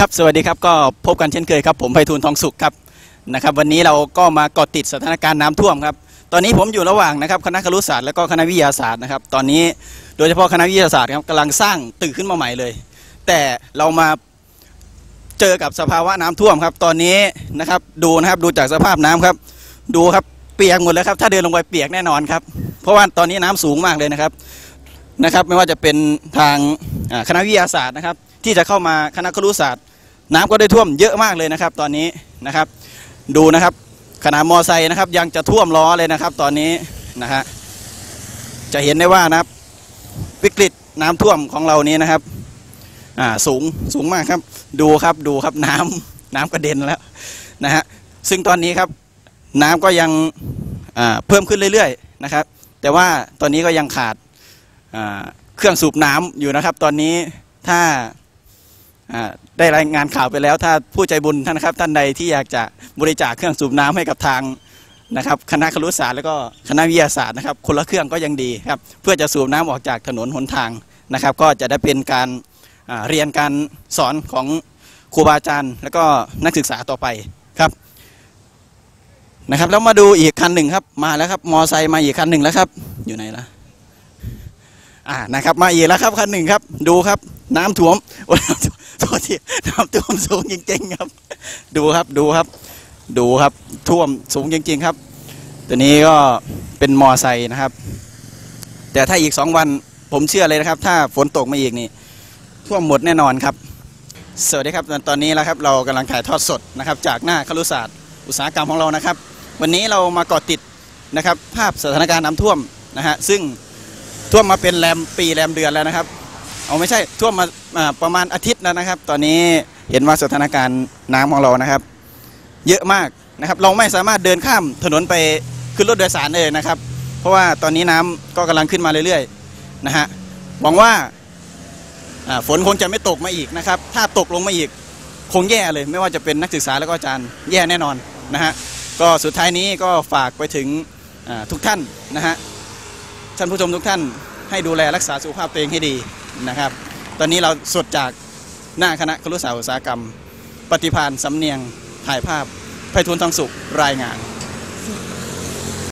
ครับ สวัสดีครับ ก็พบกันเช่นเคยครับ ผมไพฑูรย์ทองสุขครับนะครับ วันนี้เราก็มาเกาะติดสถานการณ์น้ำท่วมครับ ตอนนี้ผมอยู่ระหว่างนะครับคณะครุศาสตร์และก็คณะวิทยาศาสตร์นะครับ ตอนนี้โดยเฉพาะคณะวิทยาศาสตร์ครับกำลังสร้างตึกขึ้นมาใหม่เลย แต่เรามาเจอกับสภาวะน้ำท่วมครับ ตอนนี้นะครับดูนะครับดูจากสภาพน้ำครับ ดูครับเปียกหมดเลยครับ ถ้าเดินลงไปเปียกแน่นอนครับ เพราะว่าตอนนี้น้ำสูงมากเลยนะครับนะครับ ไม่ว่าจะเป็นทางคณะวิทยาศาสตร์นะครับที่จะเข้ามาคณะครุศาสตร์ น้ำก็ได้ท่วมเยอะมากเลยนะครับตอนนี้นะครับ ดูนะครับขนาดมอไซค์นะครับ ยังจะท่วมล้อเลยนะครับ ตอนนี้นะฮะจะเห็นได้ว่านะครับ วิกฤตน้ำท่วมของเรานี้นะครับ อ่าสูงสูงมากครับ ดูครับดูครับน้ำน้ำกระเด็นแล้วนะฮะซึ่งตอนนี้ครับน้ำก็ยังอ่าเพิ่มขึ้นเรื่อยๆนะครับ แต่ว่าตอนนี้ก็ยังขาดอ่าเครื่องสูบน้ำอยู่นะครับ ตอนนี้ถ้า ได้รายงานข่าวไปแล้ว ถ้าผู้ใจบุญท่านนะครับ ท่านใดที่อยากจะบริจาคเครื่องสูบน้ำให้กับทางนะครับ คณะครุศาสตร์แล้วก็คณะวิทยาศาสตร์นะครับ คนละเครื่องก็ยังดีครับเพื่อจะสูบน้ำออกจากถนนหนทางนะครับ ก็จะได้เป็นการเรียนการสอนของครูบาอาจารย์ แล้วก็นักศึกษาต่อไปครับนะครับแล้วมาดูอีกคันหนึ่งครับมาแล้วครับมอไซค์มาอีกคันหนึ่งแล้วครับ อยู่ไหนล่ะอ่านะครับ มาอีกแล้วครับคันหนึ่งครับ ดูครับน้ำท่วม โอ้ยน้ำท่วมโทษทีน้ำท่วมสูงจริง ๆ ครับ ดูครับดูครับ ดูครับท่วมสูงจริง ๆ ครับ ตัวนี้ก็เป็นมอไซค์นะครับ แต่ถ้าอีกสองวันผมเชื่อเลยนะครับ ถ้าฝนตกมาอีกนี่ท่วมหมดแน่นอนครับ สวัสดีครับตอนนี้แล้วครับ เรากำลังถ่ายทอดสดนะครับ จากหน้าครุศาสตร์ อุตสาหกรรมของเรานะครับ วันนี้เรามาเกาะติดนะครับ ภาพสถานการณ์น้ำท่วมนะฮะซึ่งท่วมมาเป็นแรมปีแรมเดือนแล้วนะครับ เอาไม่ใช่ท่วมมาาประมาณอาทิตย์แล้วนะครับ ตอนนี้เห็นว่าสถานการณ์น้ำของเรานะครับ เยอะมากนะครับ เราไม่สามารถเดินข้ามถนนไปขึ้นรถโดยสารได้เลยนะครับ เพราะว่าตอนนี้น้ำก็กำลังขึ้นมาเรื่อยๆนะฮะหวังว่าาฝนคงจะไม่ตกมาอีกนะครับ ถ้าตกลงมาอีกคงแย่เลย ไม่ว่าจะเป็นนักศึกษาแล้วก็อาจารย์แย่แน่นอนนะฮะก็สุดท้ายนี้ก็ฝากไปถึงทุกท่านนะฮะท่านผู้ชมทุกท่านให้ดูแลรักษาสุขภาพตัวเองให้ดี นะครับ ตอนนี้เราสดจากหน้าคณะครุศาสตร์อุตสาหกรรม ปฏิพานสำเนียงถ่ายภาพไพฑูรย์ทองสุขรายงาน